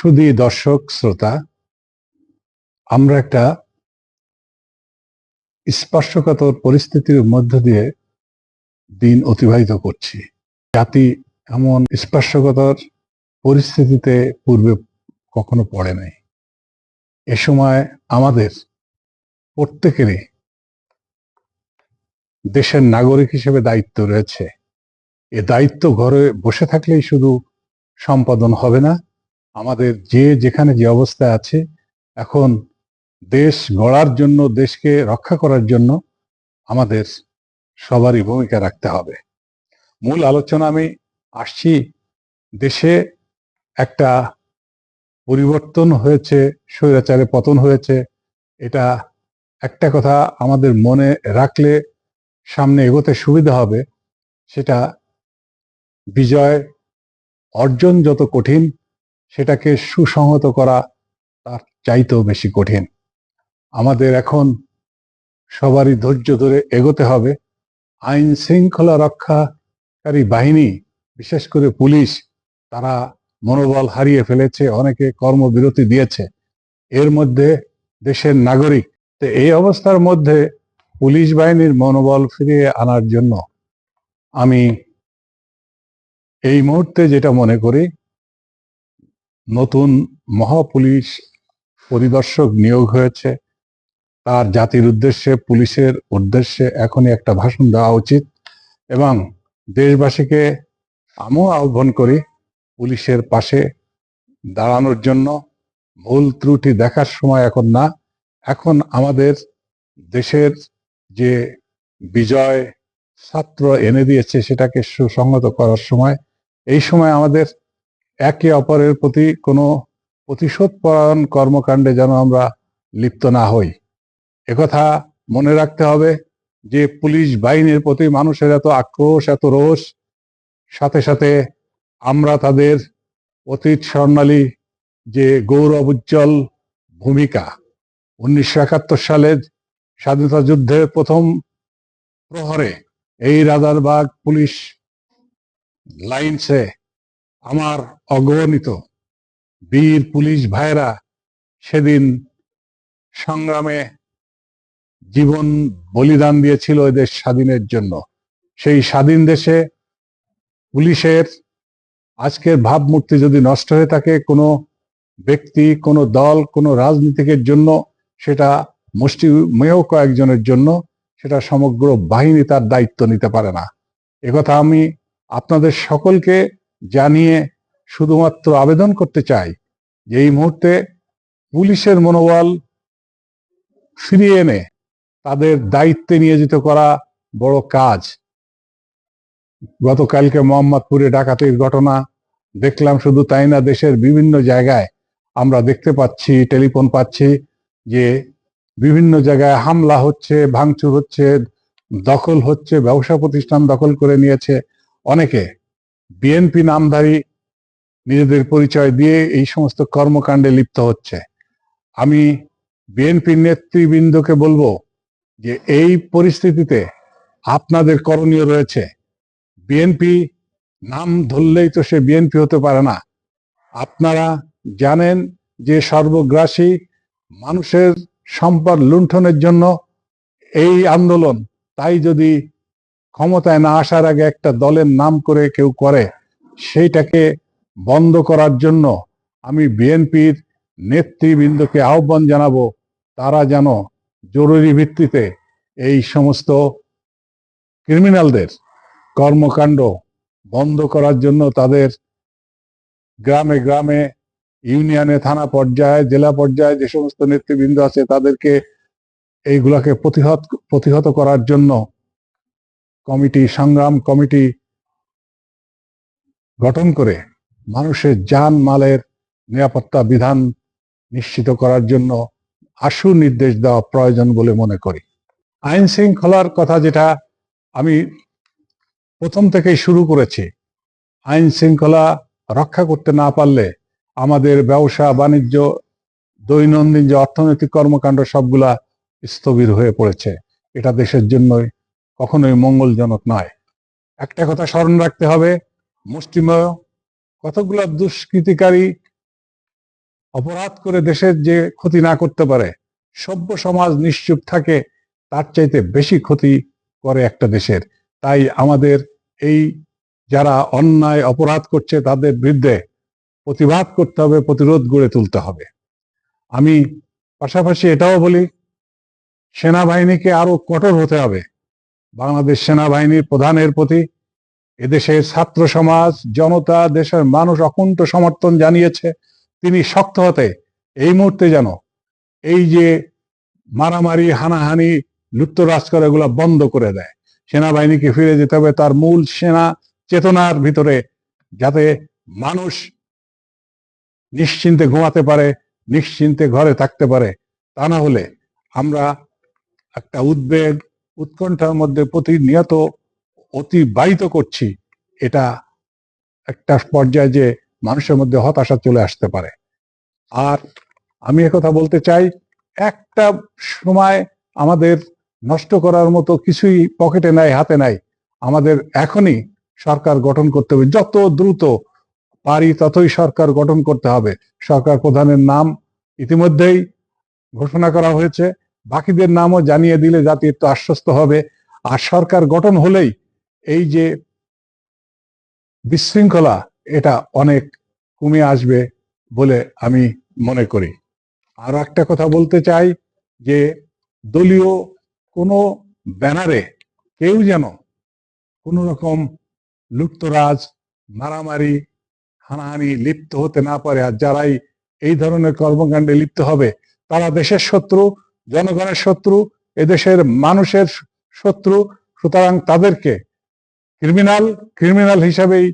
সুদী দর্শক, শ্রোতা, আমরা একটা স্পর্শকাতর পরিস্থিতির মধ্য দিয়ে দিন অতিবাহিত করছি। জাতি এমন স্পর্শকাতর পরিস্থিতিতে পূর্বে কখনো পড়ে নাই। এ সময় আমাদের প্রত্যেকেরই দেশের নাগরিক হিসেবে দায়িত্ব রয়েছে। এ দায়িত্ব ঘরে বসে থাকলেই শুধু সম্পাদন হবে না আমাদের যে যেখানে যে অবস্থায় আছে, এখন দেশ গড়ার জন্য, দেশকে রক্ষা করার জন্য আমাদের সবারই ভূমিকা রাখতে হবে। মূল আলোচনা আমি আসছি, দেশে একটা পরিবর্তন হয়েছে স্বৈরাচারে পতন হয়েছে। এটা একটা কথা আমাদের মনে রাখলে সামনে এগোতে সুবিধা হবে, সেটা বিজয় অর্জন যত কঠিন সেটাকে সুসংহত করা তার চাইতেও বেশি কঠিন। আমাদের এখন সবারই ধৈর্য ধরে এগোতে হবে। আইন শৃঙ্খলা রক্ষাকারী বাহিনী, বিশেষ করে পুলিশ, তারা মনোবল হারিয়ে ফেলেছে, অনেকে কর্মবিরতি দিয়েছে। এর মধ্যে দেশের নাগরিক, তো এই অবস্থার মধ্যে পুলিশ বাহিনীর মনোবল ফিরিয়ে আনার জন্য আমি এই মুহূর্তে যেটা মনে করি নতুন মহাপুলিশ পরিদর্শক নিয়োগ হয়েছে। তার জাতির উদ্দেশ্যে, পুলিশের উদ্দেশ্যে এখনই একটা ভাষণ দেওয়া উচিত এবং দেশবাসীকে আমিও আহ্বান করি পুলিশের পাশে দাঁড়ানোর জন্য। ভুল ত্রুটি দেখার সময় এখন না, এখন আমাদের দেশের যে বিজয় ছাত্র এনে দিয়েছে সেটাকে সুসংহত করার সময়, এই সময় আমাদের একে অপরের প্রতি কোনো প্রতিশোধ পরায়ণ কর্মকাণ্ডে যেন আমরা লিপ্ত না হই। একথা মনে রাখতে হবে যে পুলিশ বাহিনীর প্রতি মানুষের এত আক্রোশ, এত রোষ, সাথে সাথে আমরা তাদের অতীত স্বর্ণালী যে গৌরব উজ্জ্বল ভূমিকা, উনিশশো একাত্তর সালের স্বাধীনতা যুদ্ধের প্রথম প্রহরে এই রাজারবাগ পুলিশ লাইন্সে আমার অগণিত বীর পুলিশ ভাইরা সেদিন সংগ্রামে জীবন বলিদান দিয়েছিল দেশ স্বাধীনের জন্য। সেই স্বাধীন দেশে পুলিশের আজকের ভাবমূর্তি যদি নষ্ট হয়ে থাকে, কোনো ব্যক্তি, কোনো দল, কোনো রাজনীতিকের জন্য সেটা মুষ্টিমেয় কয়েকজনের জন্য সেটা সমগ্র বাহিনী তার দায়িত্ব নিতে পারে না। একথা আমি আপনাদের সকলকে জানিয়ে শুধুমাত্র আবেদন করতে চাই যে এই মুহূর্তে পুলিশের মনোবল ফিরিয়ে এনে তাদের দায়িত্বে নিয়োজিত করা বড় কাজ। গতকালকে মোহাম্মদপুরে ডাকাতির ঘটনা দেখলাম, শুধু তাই না, দেশের বিভিন্ন জায়গায় আমরা দেখতে পাচ্ছি, টেলিফোন পাচ্ছি যে বিভিন্ন জায়গায় হামলা হচ্ছে, ভাঙচুর হচ্ছে, দখল হচ্ছে, ব্যবসা প্রতিষ্ঠান দখল করে নিয়েছে অনেকে। বিএনপি নামধারী নিজেদের পরিচয় দিয়ে এই সমস্ত কর্মকাণ্ডে লিপ্ত হচ্ছে। আমি বিএনপির নেতৃবৃন্দকে বলব যে এই পরিস্থিতিতে আপনাদের করণীয় রয়েছে। বিএনপি নাম ধরলেই তো সে বিএনপি হতে পারে না। আপনারা জানেন যে সর্বগ্রাসী মানুষের সম্পদ লুণ্ঠনের জন্য এই আন্দোলন, তাই যদি ক্ষমতায় না আসার আগে একটা দলের নাম করে কেউ করে, সেইটাকে বন্ধ করার জন্য আমি বিএনপির নেতৃবৃন্দকে আহ্বান জানাব, তারা যেন জরুরি ভিত্তিতে এই সমস্ত ক্রিমিনালদের কর্মকাণ্ড বন্ধ করার জন্য তাদের গ্রামে গ্রামে, ইউনিয়নে, থানা পর্যায়ে, জেলা পর্যায়ে যে সমস্ত নেতৃবৃন্দ আছে তাদেরকে এইগুলাকে প্রতিহত প্রতিহত করার জন্য কমিটি, সংগ্রাম কমিটি গঠন করে মানুষের যান মালের নিরাপত্তা বিধান নিশ্চিত করার জন্য আশু নির্দেশ দেওয়া প্রয়োজন বলে মনে করি। আইন শৃঙ্খলার কথা যেটা আমি প্রথম থেকেই শুরু করেছি, আইন শৃঙ্খলা রক্ষা করতে না পারলে আমাদের ব্যবসা, বাণিজ্য, দৈনন্দিন যে অর্থনৈতিক কর্মকাণ্ড সবগুলা স্থবির হয়ে পড়েছে। এটা দেশের জন্যই কখনোই মঙ্গলজনক নয়। একটা কথা স্মরণ রাখতে হবে, মুষ্টিমেয় কতগুলা দুষ্কৃতিকারী অপরাধ করে দেশের যে ক্ষতি না করতে পারে, সভ্য সমাজ নিশ্চুপ থাকে, তার চাইতে বেশি ক্ষতি করে একটা দেশের। তাই আমাদের এই যারা অন্যায় অপরাধ করছে, তাদের বিরুদ্ধে প্রতিবাদ করতে হবে, প্রতিরোধ গড়ে তুলতে হবে। আমি পাশাপাশি এটাও বলি, সেনাবাহিনীকে আরও কঠোর হতে হবে। বাংলাদেশ সেনাবাহিনীর প্রধানের প্রতি এদেশের ছাত্র সমাজ, জনতা, দেশের মানুষ অকুণ্ঠ সমর্থন জানিয়েছে। তিনি শক্ত হতে এই মুহূর্তে যেন এই যে মারামারি, হানাহানি লুপ্তরাজ করে এগুলো বন্ধ করে দেয়। সেনাবাহিনীকে ফিরে যেতে হবে তার মূল সেনা চেতনার ভিতরে যাতে মানুষ নিশ্চিন্তে ঘুমাতে পারে, নিশ্চিন্তে ঘরে থাকতে পারে। তা না হলে আমরা একটা উদ্বেগ উৎকণ্ঠার মধ্যে প্রতিনিয়ত অতিবাহিত করছি, এটা একটা পর্যায়ে যে মানুষের মধ্যে হতাশা চলে আসতে পারে। আর আমি কথা বলতে চাই, একটা সময় আমাদের নষ্ট করার মতো কিছুই পকেটে নাই, হাতে নাই। আমাদের এখনই সরকার গঠন করতে হবে, যত দ্রুত পারি ততই সরকার গঠন করতে হবে। সরকার প্রধানের নাম ইতিমধ্যেই ঘোষণা করা হয়েছে। বাকিদের নামও জানিয়ে দিলে জাতি একটু আশ্বস্ত হবে। আর সরকার গঠন হলেই এই যে বিশৃঙ্খলা, এটা অনেক কমে আসবে বলে আমি মনে করি। আর একটা কথা বলতে চাই যে দলীয় কোনো ব্যানারে কেউ যেন কোনো রকম লুপ্তরাজ, মারামারি, হানাহানি লিপ্ত হতে না পারে, আর যারাই এই ধরনের কর্মকাণ্ডে লিপ্ত হবে, তারা দেশের শত্রু জনগণের শত্রু এদেশের মানুষের শত্রু সুতরাং তাদেরকে ক্রিমিনাল ক্রিমিনাল হিসাবেই